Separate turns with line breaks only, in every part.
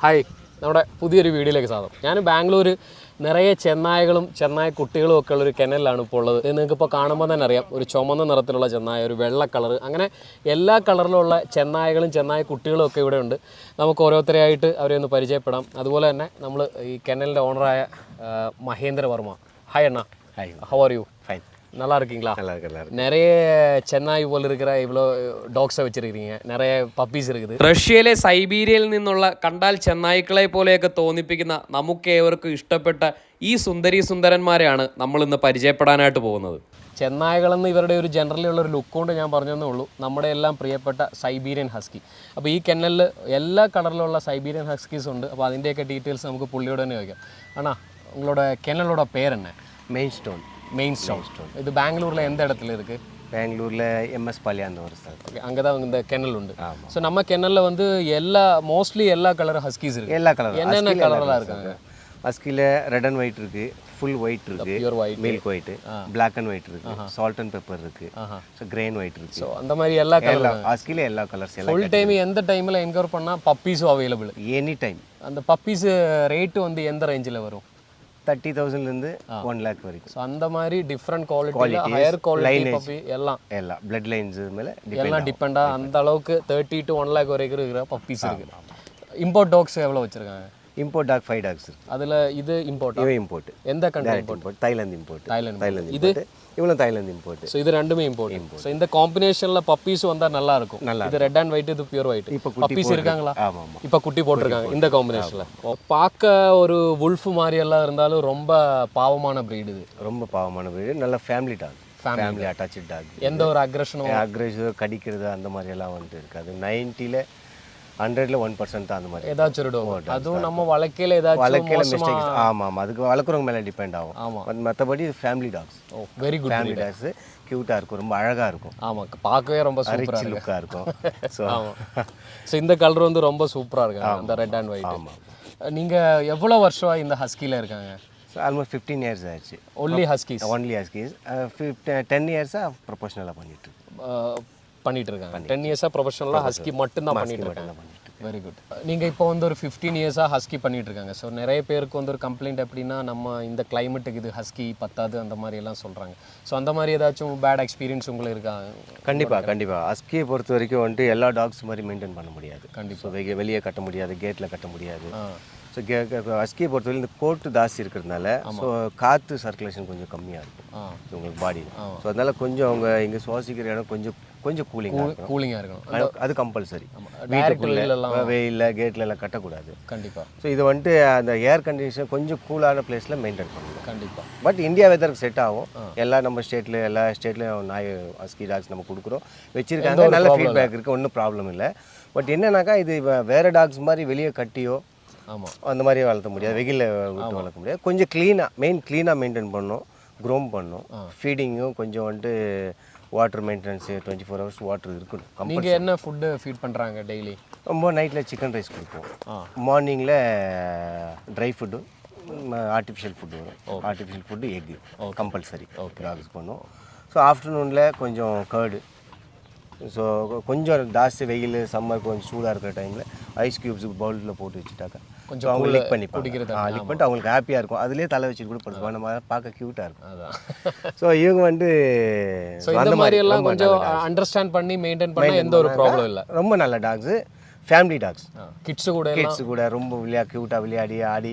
Hi. നമ്മുടെ പുതിയൊരു വീഡിയോയിലേക്ക് സ്വാഗതം. ഞാൻ ബാംഗ്ലൂർ നിറയെ ചെന്നായകളും ചെന്നായ കുട്ടികളും ഒക്കെ ഉള്ളൊരു കെനലിലാണ് ഇപ്പോൾ ഉള്ളത്. ഇത് നിങ്ങൾക്കിപ്പോൾ കാണുമ്പോൾ തന്നെ അറിയാം. ഒരു ചുമന്ന നിറത്തിലുള്ള ചെന്നായ ഒരു വെള്ള കളർ അങ്ങനെ എല്ലാ കളറിലുള്ള ചെന്നായകളും ചെന്നായ കുട്ടികളും ഒക്കെ ഇവിടെ ഉണ്ട്. നമുക്ക് ഓരോരുത്തരെയായിട്ട് അവരെ ഒന്ന് പരിചയപ്പെടാം. അതുപോലെ തന്നെ നമ്മൾ ഈ കെനലിന്റെ ഓണറായ മഹേന്ദ്ര വർമ്മ. ഹായ് അണ്ണ.
Hi
how are you
fine
நல்லா இருக்கீங்களா
நல்லா இருக்கு நல்லா இருக்கு
நிறைய சென்னாய் போல் இருக்கிற இவ்வளோ டாக்ஸை வச்சிருக்கீங்க நிறைய பப்பீஸ் இருக்குது
റഷ്യയിലെ സൈബീരിയയിൽ നിന്നുള്ള കണ്ടാൽ ചെന്നായ്ക്കളെ പോലെയൊക്കെ തോന്നിപ്പിക്കുന്ന നമുക്കേവർക്കും ഇഷ്ടപ്പെട്ട ഈ സുന്ദരി സുന്ദരന്മാരെയാണ് നമ്മൾ ഇന്ന് പരിചയപ്പെടാനായിട്ട് പോകുന്നത്
ചെന്നായകളെന്ന് ഇവരുടെ ഒരു ജനറലി ഉള്ള ഒരു ലുക്ക് കൊണ്ട് ഞാൻ പറഞ്ഞതേ ഉള്ളൂ നമ്മുടെ എല്ലാം പ്രിയപ്പെട്ട സൈബീരിയൻ ഹസ്കി അപ്പോൾ ഈ കെന്നലിൽ എല്ലാ കളറിലുള്ള സൈബീരിയൻ ഹസ്കീസ് ഉണ്ട് അപ്പോൾ അതിൻ്റെയൊക്കെ ഡീറ്റെയിൽസ് നമുക്ക് പുള്ളിയോട് തന്നെ ചോദിക്കാം അണ്ണാ உங்களோட கென்னலோட பேர் என்ன
மெயின் ஸ்டோன்
மெயின் ஸ்டோன் இது பெங்களூரில் எந்த இடத்துல இருக்குது
பெங்களூரில் எம்எஸ் பாலியாந்த ஒரு ஸ்தலம்
ஓகே அங்கே தான் இந்த கென்னல் உண்டு. ஸோ நம்ம கென்னலில் வந்து எல்லா மோஸ்ட்லி எல்லா கலர் ஹஸ்கீஸ் இருக்கு.
எல்லா கலரும்
என்னென்ன கலர்லாம் இருக்காங்க?
அஸ்கியில் ரெட் அண்ட் ஒயிட் இருக்கு ஃபுல் ஒயிட் இருக்கு
pure white
milk white black and white இருக்கு சால்ட் அண்ட் பெப்பர் இருக்கு ஸோ கிரெயின் ஒயிட் இருக்கு.
ஸோ அந்த மாதிரி எல்லா கலர்
அஸ்கியில் எல்லா கலர்ஸ் எல்லாம்
ஃபுல் டைம் எந்த டைமில் என்கொயர் பண்ணால் பப்பீஸும் அவைலபிள்
எனி டைம்
அந்த பப்பீஸ் ரேட்டு வந்து எந்த ரேஞ்சில் வரும்?
தேர்ட்டி தௌசண்ட்லேருந்து ஒன் லேக் வரைக்கும்.
ஸோ அந்த மாதிரி different quality higher quality puppy எல்லாம்.
எல்லாம். பிளட் லைன்ஸ் மேலே
எல்லாம் டிபெண்டாக அந்த அளவுக்கு தேர்ட்டி டு ஒன் லேக் வரைக்கும் இருக்கிற பப்பீஸ் இருக்கு. இம்போர்ட் டாக்ஸ் எவ்வளோ வச்சிருக்காங்க?
இம்போர்ட் டாக் ஃபைவ் டாக்ஸ்
அதில் இது இம்போர்ட்
இவன் இம்போர்ட்
எந்த
country import Thailand import
Thailand
Thailand import இவனும் தாய்லாந்து இம்போர்ட்
ஸோ இது ரெண்டுமே இம்போர்ட் ஸோ இந்த காம்பினேஷனில் பப்பீஸ் வந்தால் நல்லா இருக்கும். இது ரெட் அண்ட் ஒயிட் இது பியூர் ஒயிட்
இப்போ
பப்பீஸ் இருக்காங்களா?
ஆமாம்.
இப்போ குட்டி போட்டிருக்காங்க. இந்த காம்பினேஷனில் பார்க்க ஒரு உல்ஃப் மாதிரி எல்லாம் இருந்தாலும் ரொம்ப பாவமான breed இது.
ரொம்ப பாவமான வீடு நல்ல family dog family attach dog
எந்த ஒரு அக்ரஷனும்
அக்ரெசிவ் கடிக்கிறது அந்த மாதிரி எல்லாம் வந்துட்டு இருக்காது. நைன்ட்டியில் ஹண்ட்ரட்ல ஒன் பர்சன்ட் தான் அந்த மாதிரி.
ஏதாச்சும் dog. அதுவும் நம்ம வழக்கையில் ஏதாச்சும்
வளர்க்கையில
மோசமா
மிஸ்டேக்ஸ் ஆமாம் ஆமாம் அதுக்கு வளர்க்குறவங்க மேலே டிபெண்ட் ஆகும்.
ஆமா.
பட் மற்றபடி family dogs
oh very good
family dogs க்யூட்டாக இருக்கும் ரொம்ப அழகாக இருக்கும்.
ஆமாம் பார்க்கவே ரொம்ப சூப்பராக
லுக்காக இருக்கும். ஸோ
ஆமாம் ஸோ இந்த கலர் வந்து ரொம்ப சூப்பராக இருக்காங்க இந்த ரெட் அண்ட் ஒயிட் நீங்கள் எவ்வளோ வருஷம் இந்த ஹஸ்கியில் இருக்காங்க?
ஆல்மோஸ்ட் ஃபிஃப்டீன் இயர்ஸ் ஆயிடுச்சு.
Only huskies
only huskies ten இயர்ஸாக ப்ரொஃபஷனலாக பண்ணிட்டு இருக்கோம்
பண்ணிட்டு இருக்காங்க டென் இயர்ஸாக ப்ரொஃபஷனலாக ஹஸ்கி மட்டும்தான் பண்ணிட்டு இருக்காங்க வெரி குட் நீங்கள் இப்போ வந்து ஒரு ஃபிஃப்டீன் இயர்ஸாக ஹஸ்கி பண்ணிட்டு இருக்காங்க ஸோ நிறைய பேருக்கு வந்து ஒரு கம்ப்ளைண்ட் எப்படின்னா நம்ம இந்த கிளைமேட்டுக்கு இது ஹஸ்கி பத்தாது அந்த மாதிரி எல்லாம் சொல்கிறாங்க ஸோ அந்த மாதிரி ஏதாச்சும் பேட் எக்ஸ்பீரியன்ஸ் உங்களுக்கு இருக்கா?
கண்டிப்பாக கண்டிப்பாக அஸ்கியை பொறுத்த வரைக்கும் வந்துட்டு எல்லா டாக்ஸ் மாதிரி மெயின்டைன் பண்ண முடியாது.
கண்டிப்பா.
ஸோ வெளியே வெளியே கட்ட முடியாது கேட்டில் கட்ட முடியாது. ஸோ கே அஸ்கியை பொறுத்தவரை இந்த கோட்டு ஜாஸ்தி இருக்கிறதுனால ஸோ காற்று சர்க்குலேஷன் கொஞ்சம் கம்மியாக இருக்கும். So, உங்களுக்கு பாடியில் ஸோ அதனால கொஞ்சம் அவங்க இங்கே சுவாசிக்கிற இடம் கொஞ்சம் கொஞ்சம் கூலிங்காக இருக்கும்
கூலிங்காக இருக்கணும்.
அது- கம்பல்சரி
வெளியிலலாம்
வெயிலில் கேட்டில் எல்லாம் கட்டக்கூடாது.
கண்டிப்பாக
ஸோ இது வந்துட்டு அந்த ஏர் கண்டிஷன் கொஞ்சம் கூலான பிளேஸில் மெயின்டைன் பண்ணணும்.
கண்டிப்பாக
பட் இந்தியா வெதருக்கு செட் ஆகும். எல்லா நம்ம ஸ்டேட்டில் எல்லா ஸ்டேட்லையும் நாய் அஸ்கி டாக்ஸ் நம்ம கொடுக்குறோம். வச்சிருக்காங்க. நல்ல ஃபீட்பேக் இருக்குது ஒன்றும் ப்ராப்ளம் இல்லை. பட் என்னன்னாக்கா இது வேற டாக்ஸ் மாதிரி வெளியே கட்டியோ
ஆமாம்
அந்த மாதிரி வளர்த்த முடியாது. வெயிலில் விட்டு வளர்க்க முடியாது. கொஞ்சம் க்ளீனாக மெயின் க்ளீனாக மெயின்டைன் பண்ணணும் க்ரோம் பண்ணணும் ஃபீடிங்கும் கொஞ்சம் வந்துட்டு water maintenance twenty four hours water இருக்கணும்
நீங்கள் என்ன ஃபுட்டு ஃபீட் பண்ணுறாங்க டெய்லி
ரொம்ப நைட்டில் சிக்கன் ரைஸ் கொடுப்போம். மார்னிங்கில் ட்ரை ஃபுட்டு ஆர்டிஃபிஷியல் ஃபுட்டு வரும். ஆர்டிஃபிஷியல் ஃபுட்டு எக்கு கம்பல்சரி டாக்ஸ் பண்ணும். ஸோ ஆஃப்டர்நூனில் கொஞ்சம் கர்டு ஸோ கொஞ்சம் ஜாஸ்தி வெயில் சம்மர் கொஞ்சம் சூடாக இருக்கிற டைமில் ஐஸ் க்யூப்ஸ் பவுலில் போட்டு வச்சுட்டாக்கா கொஞ்சம் அவங்க லிக் பண்ணி
குடிக்கிறது
லிக் பண்ணிட்டு அவங்களுக்கு ஹாப்பியாக இருக்கும். அதுலேயே தலை வச்சு கூட படுத்துப்போம் நம்ம பார்க்க க்யூட்டாக இருக்கும்.
அதான்.
ஸோ இவங்க வந்து
ஸோ இந்த மாதிரி எல்லாம் கொஞ்சம் அண்டர்ஸ்டாண்ட் பண்ணி மெயின்டைன் பண்ண எந்த ஒரு ப்ராப்ளம் இல்லை.
ரொம்ப நல்ல டாக்ஸு ஃபேமிலி டாக்ஸ்
கிட்ஸு கூட
கிட்ஸ் கூட ரொம்ப விளையா க்யூட்டாக விளையாடி ஆடி.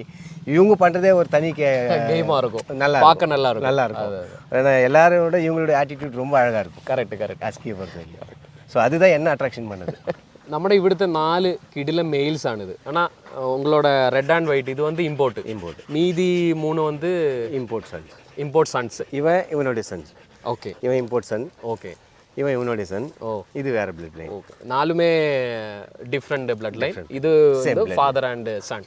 இவங்க பண்ணுறதே ஒரு தனி
கேமாக இருக்கும்.
நல்லா
பார்க்க நல்லா இருக்கும்.
நல்லா இருக்கும். ஏன்னா எல்லாரோட இவங்களோட ஆட்டிடியூட் ரொம்ப அழகாக இருக்கும்.
கரெக்ட் கரெக்ட்
அஸ்கியை பொறுத்த வரைக்கும் ஸோ அதுதான் என்ன அட்ராக்ஷன் பண்ணுது?
നമ്മുടെ ഇവിടുത്തെ നാല് കിടില മെയിൽസ് ആണിത് ஆனால் உங்களோட ரெட் அண்ட் ஒயிட் இது வந்து இம்போர்ட்
Import.
மீதி மூணு வந்து
இம்போர்ட் சன்ஸ்
இம்போர்ட் சன்ஸ்
இவன் இவனுடைய சன்ஸ்
ஓகே
இவன் இம்போர்ட் சன்
ஓகே
இவன் இவனுடைய சன்
ஓ
இது வேற பிளட் லைன்
ஓகே நாலுமே டிஃப்ரெண்ட் பிளட் லைன் இது வந்து ஃபாதர் அண்ட் சன்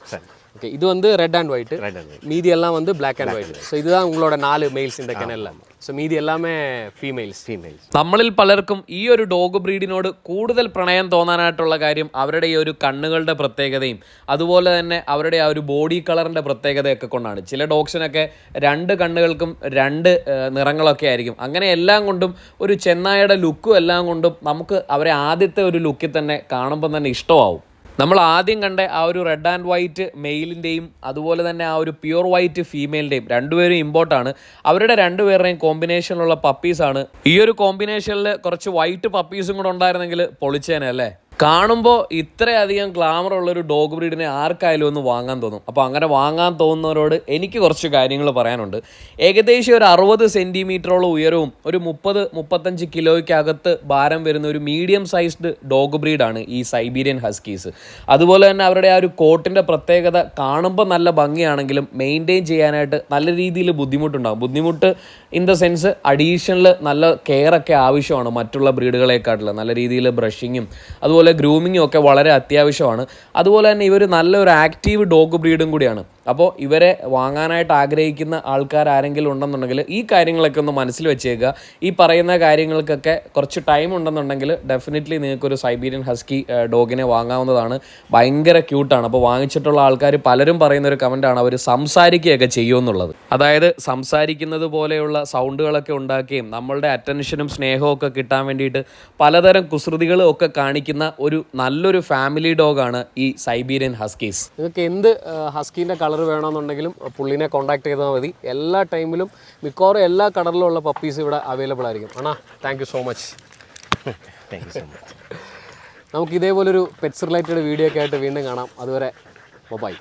ஓகே இது வந்து red and white
red and
மீதி எல்லாம் வந்து பிளாக் அண்ட் ஒயிட் ஸோ இதுதான் உங்களோட நாலு மெயில்ஸ் இந்த கெனல்ல ஸோ மீதி எல்லாமே ஃபீமேல்ஸ்
ஃபீமேல்ஸ்
നമ്മളിൽ പലർക്കും ഈ ഒരു ഡോഗ് ബ്രീഡിനോട് കൂടുതൽ പ്രണയം തോന്നാനായിട്ടുള്ള കാര്യം അവരുടെ ഈ ഒരു കണ്ണുകളുടെ പ്രത്യേകതയും അതുപോലെ തന്നെ അവരുടെ ആ ഒരു ബോഡി കളറിൻ്റെ പ്രത്യേകതയൊക്കെ കൊണ്ടാണ് ചില ഡോഗ്സിനൊക്കെ രണ്ട് കണ്ണുകൾക്കും രണ്ട് ഏഹ്, നിറങ്ങളൊക്കെ ആയിരിക്കും അങ്ങനെ എല്ലാം കൊണ്ടും ഒരു ചെന്നായയുടെ ലുക്കും എല്ലാം കൊണ്ടും നമുക്ക് അവരെ ആദ്യത്തെ ഒരു ലുക്കിൽ തന്നെ കാണുമ്പോൾ തന്നെ ഇഷ്ടമാവും നമ്മൾ ആദ്യം കണ്ട ആ ഒരു റെഡ് ആൻഡ് വൈറ്റ് മെയിലിന്റെയും അതുപോലെ തന്നെ ആ ഒരു പ്യുവർ വൈറ്റ് ഫീമെയിലിന്റെയും രണ്ടുപേരും ഇമ്പോർട്ടാണ് അവരുടെ രണ്ടുപേരുടെയും കോമ്പിനേഷനിലുള്ള പപ്പീസാണ് ഈ ഒരു കോമ്പിനേഷനിൽ കുറച്ച് വൈറ്റ് പപ്പീസും കൂടെ ഉണ്ടായിരുന്നെങ്കിൽ പൊളിച്ചേനെ അല്ലേ? കാണുമ്പോൾ ഇത്രയധികം ഗ്ലാമർ ഉള്ളൊരു ഡോഗ് ബ്രീഡിനെ ആർക്കായാലും ഒന്ന് വാങ്ങാൻ തോന്നും. അപ്പോൾ അങ്ങനെ വാങ്ങാൻ തോന്നുന്നവരോട് എനിക്ക് കുറച്ച് കാര്യങ്ങൾ പറയാനുണ്ട്. ഏകദേശം ഒരു അറുപത് സെന്റിമീറ്ററോളം ഉയരവും ഒരു മുപ്പത് മുപ്പത്തഞ്ച് കിലോയ്ക്കകത്ത് ഭാരം വരുന്ന ഒരു മീഡിയം സൈസ്ഡ് ഡോഗ് ബ്രീഡാണ് ഈ സൈബീരിയൻ ഹസ്കീസ് അതുപോലെ തന്നെ അവരുടെ ആ ഒരു കോട്ടിന്റെ പ്രത്യേകത കാണുമ്പോൾ നല്ല ഭംഗിയാണെങ്കിലും മെയിന്റെയിൻ ചെയ്യാനായിട്ട് നല്ല രീതിയിൽ ബുദ്ധിമുട്ടുണ്ടാകും ബുദ്ധിമുട്ട് ഇൻ ദ സെൻസ് അഡീഷണൽ നല്ല കെയറൊക്കെ ആവശ്യമാണ് മറ്റുള്ള ബ്രീഡുകളെക്കാട്ടിൽ നല്ല രീതിയിൽ ബ്രഷിങ്ങും അതുപോലെ ഗ്രൂമിങ്ങും ഒക്കെ വളരെ അത്യാവശ്യമാണ്. അതുപോലെ തന്നെ ഇവർ നല്ലൊരു ആക്റ്റീവ് ഡോഗ് ബ്രീഡും കൂടിയാണ്. അപ്പോൾ ഇവരെ വാങ്ങാനായിട്ട് ആഗ്രഹിക്കുന്ന ആൾക്കാർ ആരെങ്കിലും ഉണ്ടെന്നുണ്ടെങ്കിൽ ഈ കാര്യങ്ങളൊക്കെ ഒന്ന് മനസ്സിൽ വെച്ചേക്കുക. ഈ പറയുന്ന കാര്യങ്ങൾക്കൊക്കെ കുറച്ച് ടൈം ഉണ്ടെന്നുണ്ടെങ്കിൽ ഡെഫിനറ്റ്ലി നിങ്ങൾക്കൊരു സൈബീരിയൻ ഹസ്കി ഡോഗിനെ വാങ്ങാവുന്നതാണ്. ഭയങ്കര ക്യൂട്ടാണ് അപ്പോൾ വാങ്ങിച്ചിട്ടുള്ള ആൾക്കാർ പലരും പറയുന്ന ഒരു കമന്റാണ് അവർ സംസാരിക്കുകയൊക്കെ ചെയ്യുമെന്നുള്ളത്. അതായത് സംസാരിക്കുന്നത് പോലെയുള്ള സൗണ്ടുകളൊക്കെ ഉണ്ടാക്കുകയും നമ്മളുടെ അറ്റൻഷനും സ്നേഹവും ഒക്കെ കിട്ടാൻ വേണ്ടിയിട്ട് പലതരം കുസൃതികളും ഒക്കെ കാണിക്കുന്ന ഒരു നല്ലൊരു ഫാമിലി ഡോഗാണ് ഈ സൈബീരിയൻ ഹസ്കീസ്
ഇതൊക്കെ എന്ത് ഹസ്കീന്റെ കളർ വേണമെന്നുണ്ടെങ്കിലും പുള്ളിനെ കോണ്ടാക്ട് ചെയ്താൽ മതി. എല്ലാ ടൈമിലും മിക്കവാറും എല്ലാ കളറിലുള്ള പപ്പീസ് ഇവിടെ അവൈലബിൾ ആയിരിക്കും. അണ്ണാ thank so much
thank you so much
നമുക്ക് ഇതേപോലൊരു പെറ്റ്സ് റിലേറ്റഡ് വീഡിയോ ഒക്കെ ആയിട്ട് വീണ്ടും കാണാം. അതുവരെ ബൈ